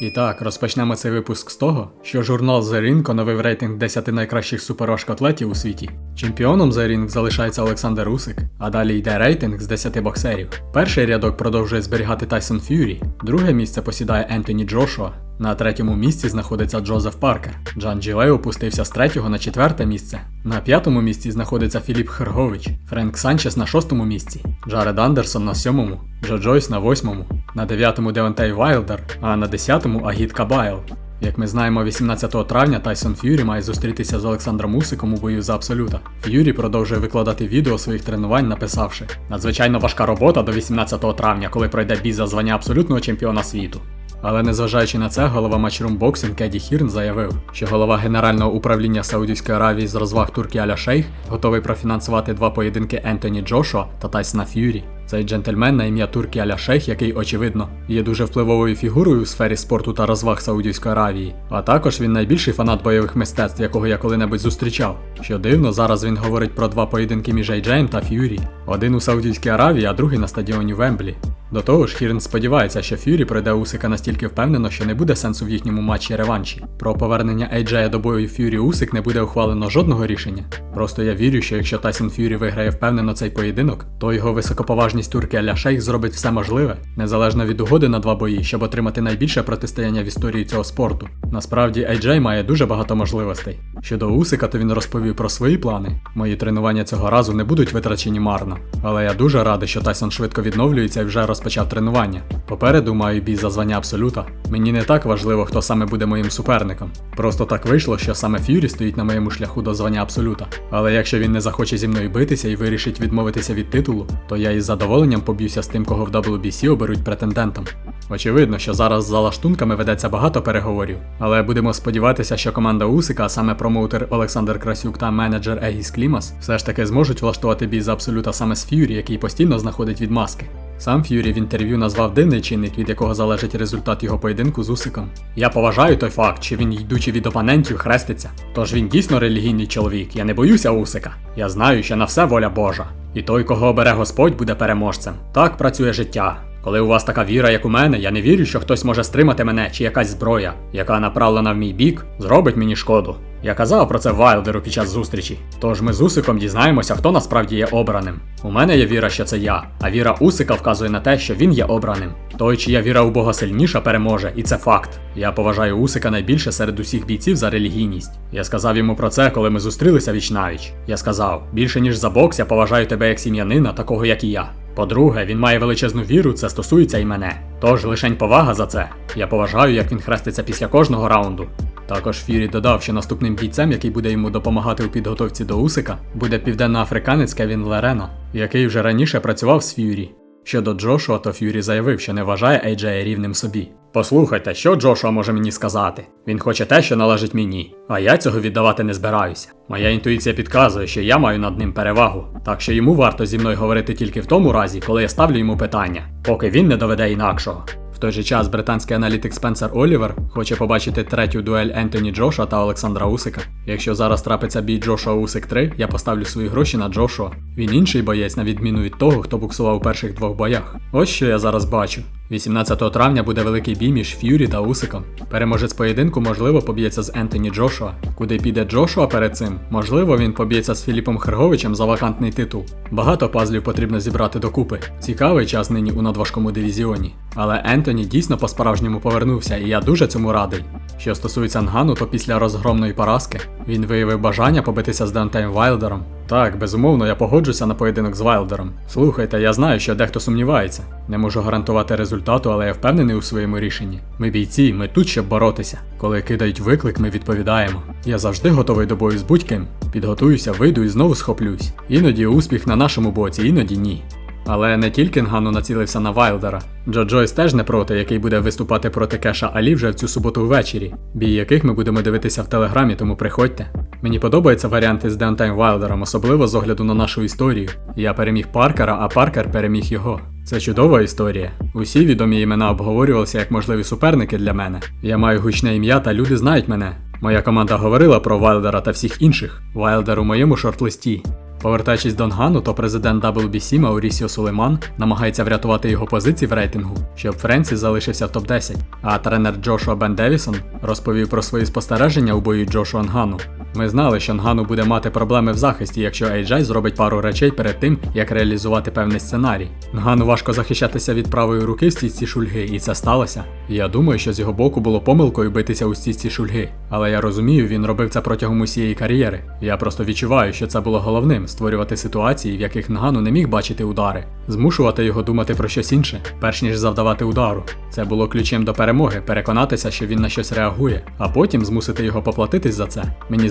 І так, розпочнемо цей випуск з того, що журнал The Ring оновив рейтинг 10 найкращих суперважкоатлетів у світі. Чемпіоном The Ring залишається Олександр Усик, а далі йде рейтинг з 10 боксерів. Перший рядок продовжує зберігати Тайсон Ф'юрі, друге місце посідає Ентоні Джошуа. На третьому місці знаходиться Джозеф Паркер. Джан Джилей опустився з третього на четверте місце. На п'ятому місці знаходиться Філіп Хергович, Френк Санчес на шостому місці, Джаред Андерсон на сьомому, Джо Джойс на восьмому, на дев'ятому Девантей Вайлдер, а на десятому Агіт Кабайл. Як ми знаємо, 18 травня Тайсон Ф'юрі має зустрітися з Олександром Усиком у бою за абсолюта. Ф'юрі продовжує викладати відео своїх тренувань, написавши: надзвичайно важка робота до 18 травня, коли пройде бій за звання абсолютного чемпіона світу. Але незважаючи на це, голова Matchroom Boxing Кеді Хірн заявив, що голова Генерального управління Саудівської Аравії з розваг Туркі Аля Шейх готовий профінансувати два поєдинки Ентоні Джошуа та Тайсона Ф'юрі. Цей джентльмен на ім'я Туркі Аля Шейх, який, очевидно, є дуже впливовою фігурою у сфері спорту та розваг Саудівської Аравії. А також він найбільший фанат бойових мистецтв, якого я коли-небудь зустрічав. Що дивно, зараз він говорить про два поєдинки між Ейджеєм та Ф'юрі. Один у Саудівській Аравії, а другий на стадіоні Вемблі. До того ж, Хірн сподівається, що Ф'юрі пройде Усика настільки впевнено, що не буде сенсу в їхньому матчі реванші. Про повернення Ейджея до бою Ф'юрі Усик не буде ухвалено жодного рішення. Просто я вірю, що якщо Тайсон Ф'юрі виграє впевнено цей поєдинок, то його високоповажність турки Аля Шейх зробить все можливе, незалежно від угоди на два бої, щоб отримати найбільше протистояння в історії цього спорту. Насправді, Ейджей має дуже багато можливостей. Щодо Усика, то він розповів про свої плани. Мої тренування цього разу не будуть витрачені марно. Але я дуже радий, що Тайсон швидко відновлюється і вже розпочав тренування. Попереду маю бій за звання абсолюта. Мені не так важливо, хто саме буде моїм суперником. Просто так вийшло, що саме Ф'юрі стоїть на моєму шляху до звання абсолюта. Але якщо він не захоче зі мною битися і вирішить відмовитися від титулу, то я із задоволенням поб'юся з тим, кого в WBC оберуть претендентом. Очевидно, що зараз за лаштунками ведеться багато переговорів, але будемо сподіватися, що команда Усика, саме промоутер Олександр Красюк та менеджер Егіс Клімас, все ж таки зможуть влаштувати бій за абсолюта саме з Ф'юрі, який постійно знаходить відмазки. Сам Ф'юрі в інтерв'ю назвав дивний чинник, від якого залежить результат його поєдинку з Усиком. Я поважаю той факт, що він, йдучи від опонентів, хреститься. Тож він дійсно релігійний чоловік, я не боюся Усика. Я знаю, що на все воля Божа. І той, кого обере Господь, буде переможцем. Так працює життя. Коли у вас така віра, як у мене, я не вірю, що хтось може стримати мене чи якась зброя, яка направлена в мій бік, зробить мені шкоду. Я казав про це Вайлдеру під час зустрічі. Тож ми з Усиком дізнаємося, хто насправді є обраним. У мене є віра, що це я, а віра Усика вказує на те, що він є обраним. Той, чия віра у Бога сильніша, переможе, і це факт. Я поважаю Усика найбільше серед усіх бійців за релігійність. Я сказав йому про це, коли ми зустрілися віч навіч. Я сказав: більше ніж за бокс, я поважаю тебе як сім'янина, такого як і я. По-друге, він має величезну віру, це стосується і мене. Тож лишень повага за це. Я поважаю, як він хреститься після кожного раунду. Також Фірі додав, що наступним бійцем, який буде йому допомагати у підготовці до Усика, буде південноафриканець Кевін Лерено, який вже раніше працював з Ф'юрі. Щодо Джошуа, то Ф'юрі заявив, що не вважає Ейджея рівним собі. Послухайте, що Джошуа може мені сказати? Він хоче те, що належить мені, а я цього віддавати не збираюся. Моя інтуїція підказує, що я маю над ним перевагу, так що йому варто зі мною говорити тільки в тому разі, коли я ставлю йому питання, поки він не доведе інакшого. В той же час британський аналітик Спенсер Олівер хоче побачити третю дуель Ентоні Джоша та Олександра Усика. Якщо зараз трапиться бій Джошуа Усик 3, я поставлю свої гроші на Джошуа. Він інший боєць, на відміну від того, хто буксував у перших двох боях. Ось що я зараз бачу. 18 травня буде великий бій між Ф'юрі та Усиком. Переможець поєдинку, можливо, поб'ється з Ентоні Джошуа. Куди піде Джошуа перед цим? Можливо, він поб'ється з Філіпом Херговичем за вакантний титул. Багато пазлів потрібно зібрати докупи. Цікавий час нині у надважкому дивізіоні. Але Ентоні дійсно по-справжньому повернувся, і я дуже цьому радий. Що стосується Нгану, то після розгромної поразки він виявив бажання побитися з Дантеєм Вайлдером. Так, безумовно, я погоджуся на поєдинок з Вайлдером. Слухайте, я знаю, що дехто сумнівається. Не можу гарантувати результату, але я впевнений у своєму рішенні. Ми бійці, ми тут, щоб боротися. Коли кидають виклик, ми відповідаємо. Я завжди готовий до бою з будь-ким. Підготуюся, вийду і знову схоплюсь. Іноді успіх на нашому боці, іноді ні. Але не тільки Нгану націлився на Вайлдера. Джо Джойс теж не проти, який буде виступати проти Кеша Алі вже в цю суботу ввечері, бій яких ми будемо дивитися в телеграмі, тому приходьте. Мені подобаються варіанти з Деонтайм Вайлдером, особливо з огляду на нашу історію. Я переміг Паркера, а Паркер переміг його. Це чудова історія. Усі відомі імена обговорювалися як можливі суперники для мене. Я маю гучне ім'я та люди знають мене. Моя команда говорила про Вайлдера та всіх інших. Вайлдер у моєму шорт-листі. Повертаючись до Нгану, то президент WBC Маурісіо Сулейман намагається врятувати його позиції в рейтингу, щоб Френсі залишився в топ-10. А тренер Джошуа Бен Девісон розповів про свої спостереження у бою Джошуа Нгану. Ми знали, що Нгану буде мати проблеми в захисті, якщо AJ зробить пару речей перед тим, як реалізувати певний сценарій. Нгану важко захищатися від правої руки в стійці шульги, і це сталося. Я думаю, що з його боку було помилкою битися у стійці шульги. Але я розумію, він робив це протягом усієї кар'єри. Я просто відчуваю, що це було головним створювати ситуації, в яких Нгану не міг бачити удари, змушувати його думати про щось інше, перш ніж завдавати удару. Це було ключем до перемоги, переконатися, що він на щось реагує, а потім змусити його поплатитись за це. Мені